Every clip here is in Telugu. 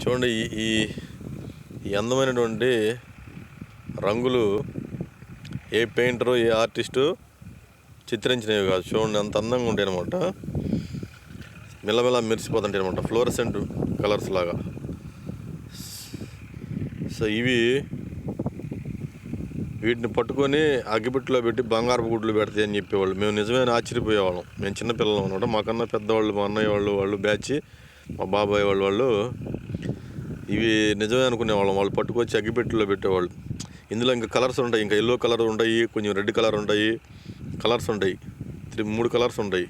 చూడండి ఈ ఈ అందమైనటువంటి రంగులు ఏ పెయింటరు ఏ ఆర్టిస్టు చిత్రించినవి కాదు. చూడండి అంత అందంగా ఉంటాయి అనమాట మెల్లమెల్ల మెరిసిపోతుంటాయి అనమాట ఫ్లోరసెంట్ కలర్స్ లాగా. సో ఇవి వీటిని పట్టుకొని అగ్గిపెట్టులో పెట్టి బంగారపు గుడ్లు పెడతాయి అని చెప్పేవాళ్ళు. మేము నిజమైన ఆశ్చర్యపోయేవాళ్ళం. మేము చిన్నపిల్లలు అనమాట మాకన్నా పెద్దవాళ్ళు మా అన్నయ్య వాళ్ళు వాళ్ళు బ్యాచ్ మా బాబాయ్ వాళ్ళు వాళ్ళు ఇవి నిజమే అనుకునేవాళ్ళం. వాళ్ళు పట్టుకొచ్చి అగ్గిపెట్టులో పెట్టేవాళ్ళు. ఇందులో ఇంకా కలర్స్ ఉంటాయి. ఇంకా ఎల్లో కలర్ ఉంటాయి కొంచెం రెడ్ కలర్ ఉంటాయి కలర్స్ ఉంటాయి. త్రీ మూడు కలర్స్ ఉంటాయి.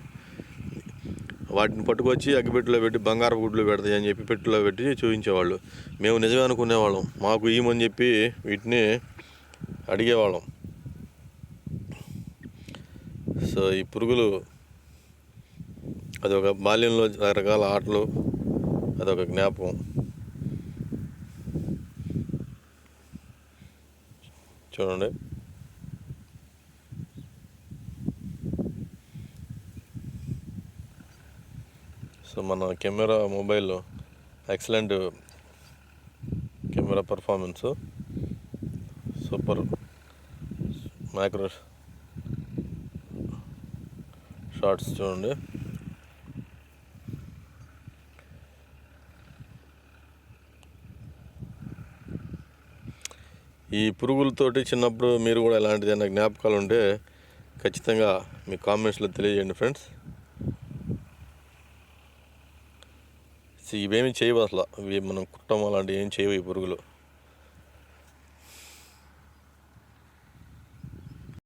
వాటిని పట్టుకొచ్చి అగ్గిపెట్టులో పెట్టి బంగారు గుడ్లు పెడతాయి అని చెప్పి పెట్టెలో పెట్టి చూపించేవాళ్ళు. మేము నిజమే అనుకునేవాళ్ళం. మాకు ఈమని చెప్పి వీటిని అడిగేవాళ్ళం. సో ఈ పురుగులు అదొక బాల్యంలో రకరకాల ఆటలు అదొక జ్ఞాపకం. చూడండి. సో మన camera mobile excellent camera performance. Super. Micro shorts చూడండి. ఈ పురుగులతోటి చిన్నప్పుడు మీరు కూడా ఎలాంటిది ఏమైనా జ్ఞాపకాలు ఉంటే ఖచ్చితంగా మీ కామెంట్స్లో తెలియజేయండి ఫ్రెండ్స్ ఇవేమి చేయవు అసలు. ఇవి మనం కుట్టం అలాంటివి ఏం చేయవు ఈ పురుగులు.